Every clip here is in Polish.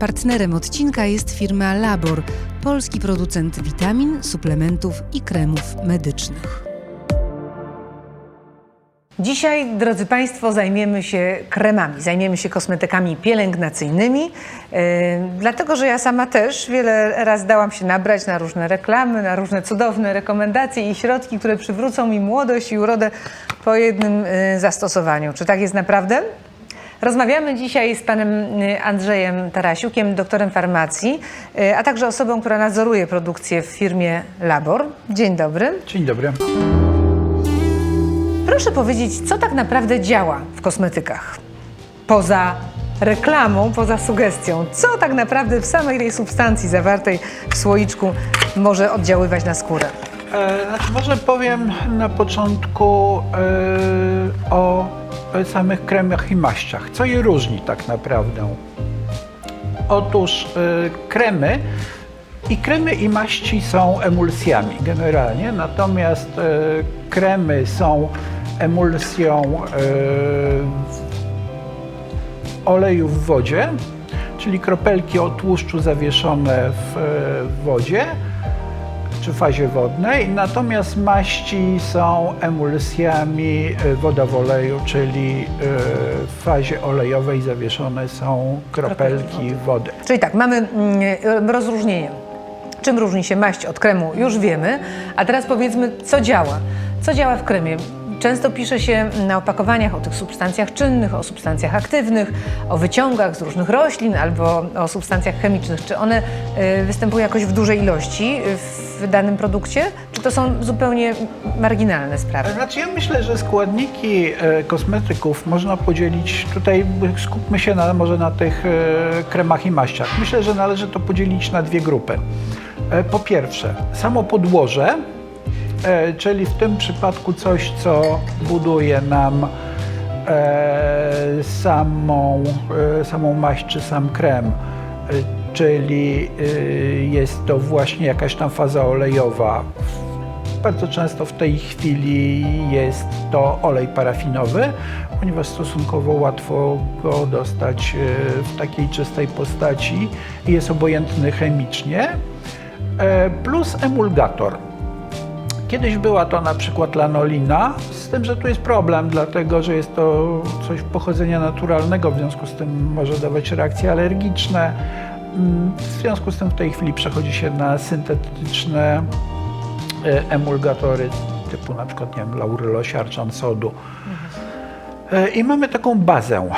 Partnerem odcinka jest firma Labor, polski producent witamin, suplementów i kremów medycznych. Dzisiaj, drodzy Państwo, zajmiemy się kremami, zajmiemy się kosmetykami pielęgnacyjnymi, yy, dlatego że ja sama też wiele razy dałam się nabrać na różne reklamy, na różne cudowne rekomendacje i środki, które przywrócą mi młodość i urodę po jednym yy, zastosowaniu. Czy tak jest naprawdę? Rozmawiamy dzisiaj z panem y, Andrzejem Tarasiukiem, doktorem farmacji, y, a także osobą, która nadzoruje produkcję w firmie Labor. Dzień dobry. Dzień dobry. Proszę powiedzieć, co tak naprawdę działa w kosmetykach? Poza reklamą, poza sugestią, co tak naprawdę w samej tej substancji zawartej w słoiczku może oddziaływać na skórę? E, znaczy może powiem na początku e, o samych kremach i maściach. Co je różni tak naprawdę? Otóż e, kremy i kremy i maści są emulsjami generalnie, natomiast e, kremy są emulsją e, oleju w wodzie, czyli kropelki o tłuszczu zawieszone w wodzie czy fazie wodnej, natomiast maści są emulsjami e, woda w oleju, czyli e, w fazie olejowej zawieszone są kropelki wody. Czyli tak, mamy mm, rozróżnienie. Czym różni się maść od kremu, już wiemy. A teraz powiedzmy, co działa. Co działa w kremie? Często pisze się na opakowaniach o tych substancjach czynnych, o substancjach aktywnych, o wyciągach z różnych roślin albo o substancjach chemicznych. Czy one y, występują jakoś w dużej ilości w danym produkcie, czy to są zupełnie marginalne sprawy? Znaczy ja myślę, że składniki e, kosmetyków można podzielić, tutaj skupmy się na, może na tych kremach i maściach. Myślę, że należy to podzielić na dwie grupy. Po pierwsze, samo podłoże, e, czyli w tym przypadku coś, co buduje nam e, samą, e, samą maść czy sam krem, e, czyli e, jest to właśnie jakaś tam faza olejowa. Bardzo często w tej chwili jest to olej parafinowy, ponieważ stosunkowo łatwo go dostać e, w takiej czystej postaci i jest obojętny chemicznie, e, plus emulgator. Kiedyś była to na przykład lanolina, z tym, że tu jest problem, dlatego że jest to coś pochodzenia naturalnego, w związku z tym może dawać reakcje alergiczne. W związku z tym w tej chwili przechodzi się na syntetyczne e, emulgatory typu na przykład nie wiem, laurylosiarczan sodu. E, I mamy taką bazę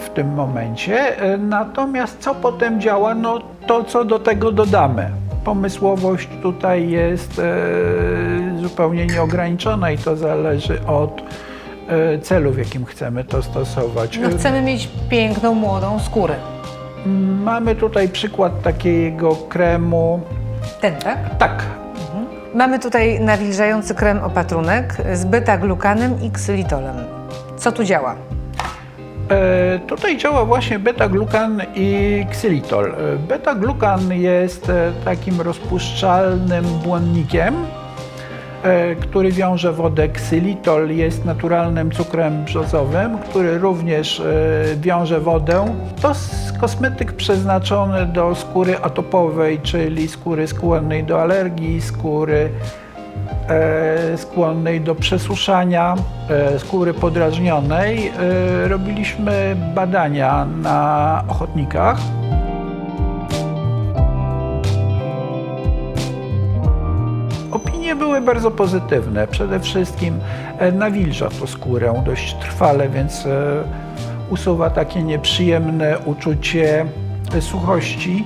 w tym momencie. E, Natomiast co potem działa? No to, co do tego dodamy. Pomysłowość tutaj jest zupełnie nieograniczona i to zależy od e, celu, w jakim chcemy to stosować. No, chcemy mieć piękną, młodą skórę. Mamy tutaj przykład takiego kremu. Ten, tak? Tak, Mamy tutaj nawilżający krem opatrunek z beta-glukanem i ksylitolem. Co tu działa? E, Tutaj działa właśnie beta-glukan i ksylitol. E, Beta-glukan jest e, takim rozpuszczalnym błonnikiem, który wiąże wodę. Ksylitol jest naturalnym cukrem brzozowym, który również e, wiąże wodę. To kosmetyk przeznaczony do skóry atopowej, czyli skóry skłonnej do alergii, skóry e, skłonnej do przesuszania e, skóry podrażnionej. E, robiliśmy badania na ochotnikach. Były bardzo pozytywne. Przede wszystkim e, nawilża to skórę dość trwale, więc e, usuwa takie nieprzyjemne uczucie e, suchości.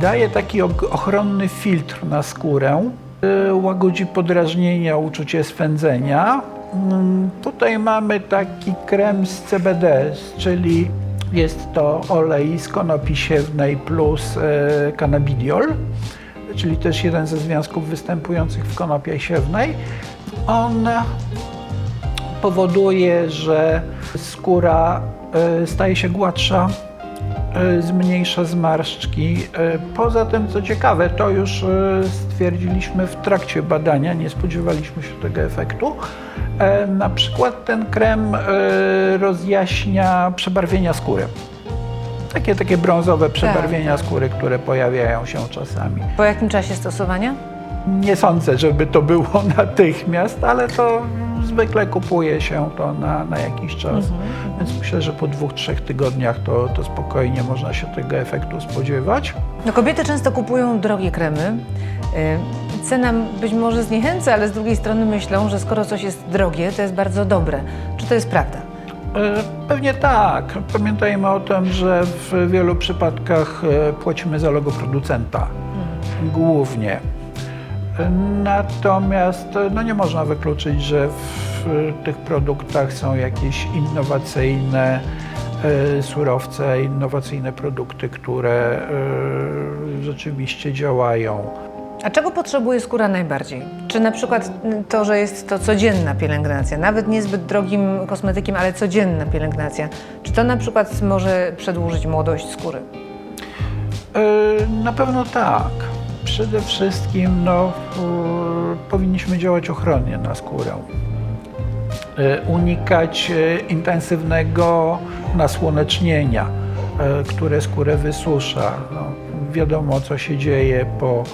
Daje taki ochronny filtr na skórę. Łagodzi podrażnienia, uczucie swędzenia. Mm, Tutaj mamy taki krem z CBD, czyli jest to olej z konopi siewnej plus cannabidiol czyli też jeden ze związków występujących w konopie siewnej. On powoduje, że skóra e, staje się gładsza, e, zmniejsza zmarszczki. E, Poza tym, co ciekawe, to już stwierdziliśmy w trakcie badania, nie spodziewaliśmy się tego efektu. Na przykład ten krem rozjaśnia przebarwienia skóry. Takie, takie brązowe przebarwienia skóry, które pojawiają się czasami. Po jakim czasie stosowania? Nie sądzę, żeby to było natychmiast, ale to zwykle kupuje się to na, na jakiś czas. Więc myślę, że po dwóch, trzech tygodniach to, to spokojnie można się tego efektu spodziewać. No, kobiety często kupują drogie kremy. Y, Cena być może zniechęca, ale z drugiej strony myślą, że skoro coś jest drogie, to jest bardzo dobre. Czy to jest prawda? E, Pewnie tak. Pamiętajmy o tym, że w wielu przypadkach e, płacimy za logo producenta. Głównie. E, Natomiast no nie można wykluczyć, że w tych produktach są jakieś innowacyjne surowce, innowacyjne produkty, które rzeczywiście działają. A czego potrzebuje skóra najbardziej? Czy na przykład to, że jest to codzienna pielęgnacja, nawet niezbyt drogim kosmetykiem, ale codzienna pielęgnacja, czy to na przykład może przedłużyć młodość skóry? E, Na pewno tak. Przede wszystkim no, powinniśmy działać ochronnie na skórę. E, Unikać e, intensywnego nasłonecznienia, które skórę wysusza. No, wiadomo, co się dzieje po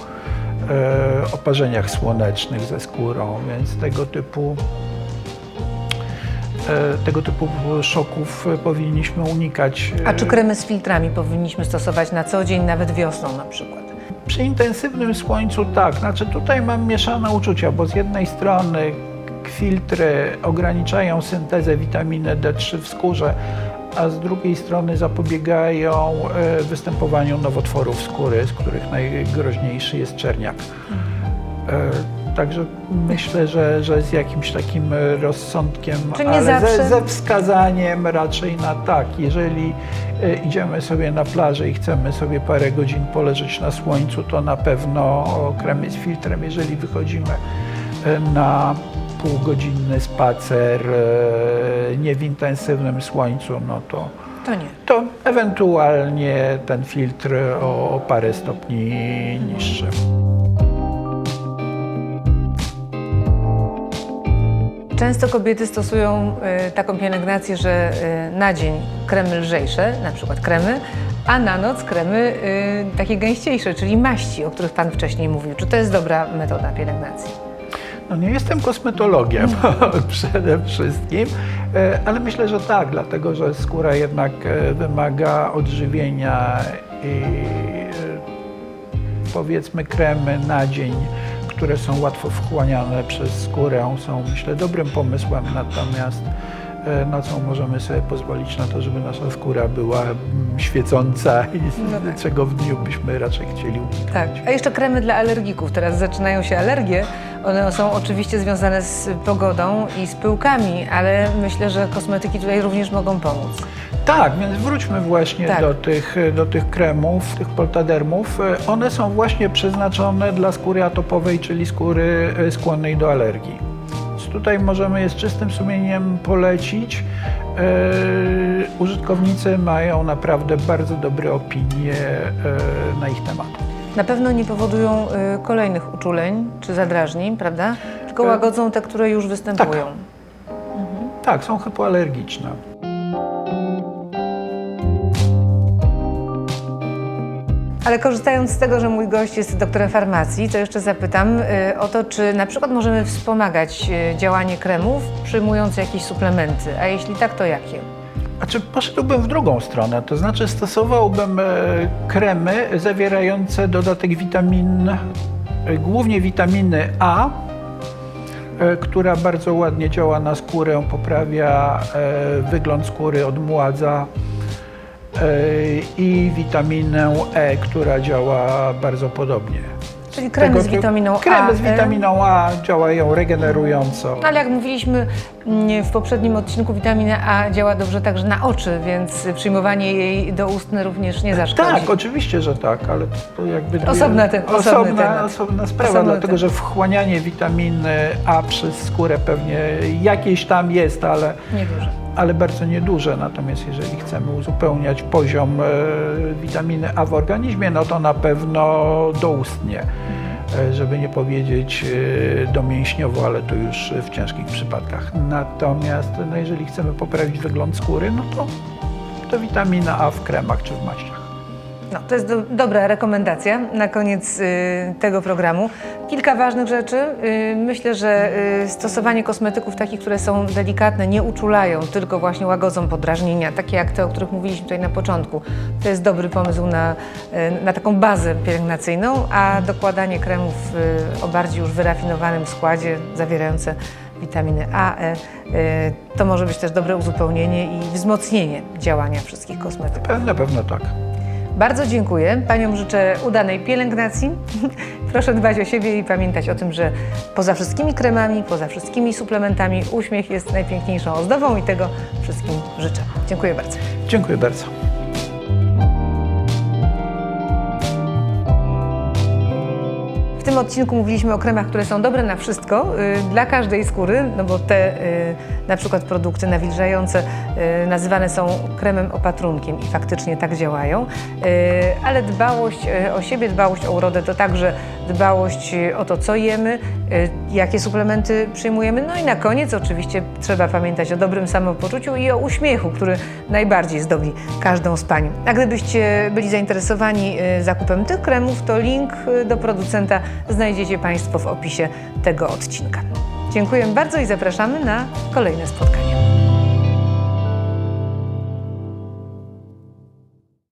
oparzeniach słonecznych ze skórą, więc tego typu e, tego typu szoków e, powinniśmy unikać. A czy kremy z filtrami powinniśmy stosować na co dzień, nawet wiosną na przykład? Przy intensywnym słońcu tak, znaczy tutaj mam mieszane uczucia, bo z jednej strony filtry ograniczają syntezę witaminy D3 w skórze, a z drugiej strony zapobiegają e, występowaniu nowotworów skóry, z których najgroźniejszy jest czerniak. E, Także myślę, że, że z jakimś takim e, rozsądkiem, ale ze, ze wskazaniem raczej na tak. Jeżeli idziemy sobie na plażę i chcemy sobie parę godzin poleżeć na słońcu, to na pewno kremy z filtrem. Jeżeli wychodzimy na półgodzinny spacer e, nie w intensywnym słońcu, no to, To nie. to ewentualnie ten filtr o, o parę stopni niższy. Często kobiety stosują y, taką pielęgnację, że y, na dzień kremy lżejsze, na przykład kremy, a na noc kremy y, takie gęściejsze, czyli maści, o których Pan wcześniej mówił. Czy to jest dobra metoda pielęgnacji? No nie jestem kosmetologiem przede wszystkim, e, ale myślę, że tak, dlatego że skóra jednak e, wymaga odżywienia i e, powiedzmy kremy na dzień, które są łatwo wchłaniane przez skórę są myślę dobrym pomysłem, natomiast e, nocą możemy sobie pozwolić na to, żeby nasza skóra była mm, świecąca i No tak. czego w dniu byśmy raczej chcieli uniknąć. Tak. A jeszcze kremy dla alergików. Teraz zaczynają się alergie. One są oczywiście związane z pogodą i z pyłkami, ale myślę, że kosmetyki tutaj również mogą pomóc. Tak, więc wróćmy właśnie Tak. do, tych, do tych kremów, tych poltadermów. E, One są właśnie przeznaczone dla skóry atopowej, czyli skóry e, skłonnej do alergii. Tutaj możemy je z czystym sumieniem polecić. E, użytkownicy mają naprawdę bardzo dobre opinie e, na ich temat. Na pewno nie powodują y, kolejnych uczuleń czy zadrażnień, prawda? Tylko E, łagodzą te, które już występują. Tak, są hypoalergiczne. Ale korzystając z tego, że mój gość jest doktorem farmacji, to jeszcze zapytam y, o to, czy na przykład możemy wspomagać y, działanie kremów, przyjmując jakieś suplementy, a jeśli tak, to jakie? Znaczy poszedłbym w drugą stronę, to znaczy stosowałbym e, kremy zawierające dodatek witamin, e, głównie witaminy A, e, która bardzo ładnie działa na skórę, poprawia wygląd skóry, odmładza i witaminę E, która działa bardzo podobnie. Czyli kremy Tego z witaminą A. Kremy z E. witaminą A działają regenerująco. Ale jak mówiliśmy mm, w poprzednim odcinku, witamina A działa dobrze także na oczy, więc przyjmowanie jej do ustny również nie zaszkodzi. Tak, oczywiście, że tak, ale to jakby Osobna te- osobny osobna, temat. osobna sprawa, Osobny dlatego temat. że wchłanianie witaminy A przez skórę pewnie jakieś tam jest, ale, Niedużo. Ale bardzo nieduże. Natomiast jeżeli chcemy uzupełniać poziom e, witaminy A w organizmie, no to na pewno doustnie. e, Żeby nie powiedzieć e, domięśniowo, ale to już w ciężkich przypadkach. Natomiast no jeżeli chcemy poprawić wygląd skóry, no to to witamina A w kremach czy w maściach. No, to jest do, dobra rekomendacja na koniec y, tego programu. Kilka ważnych rzeczy. Y, myślę, że y, stosowanie kosmetyków takich, które są delikatne, nie uczulają, tylko właśnie łagodzą podrażnienia, takie jak te, o których mówiliśmy tutaj na początku. To jest dobry pomysł na, y, na taką bazę pielęgnacyjną, a dokładanie kremów y, o bardziej już wyrafinowanym składzie, zawierające witaminy A, E, y, to może być też dobre uzupełnienie i wzmocnienie działania wszystkich kosmetyków. Na pewno tak. Bardzo dziękuję. Paniom życzę udanej pielęgnacji. Proszę dbać o siebie i pamiętać o tym, że poza wszystkimi kremami, poza wszystkimi suplementami uśmiech jest najpiękniejszą ozdobą i tego wszystkim życzę. Dziękuję bardzo. Dziękuję bardzo. Tym odcinku mówiliśmy o kremach, które są dobre na wszystko, y, dla każdej skóry, no bo te y, na przykład produkty nawilżające y, nazywane są kremem opatrunkiem i faktycznie tak działają, ale dbałość o siebie, dbałość o urodę to także dbałość o to, co jemy, jakie suplementy przyjmujemy, no i na koniec oczywiście trzeba pamiętać o dobrym samopoczuciu i o uśmiechu, który najbardziej zdobi każdą z pań. A gdybyście byli zainteresowani y, zakupem tych kremów, to link y, do producenta znajdziecie Państwo w opisie tego odcinka. Dziękuję bardzo i zapraszamy na kolejne spotkanie.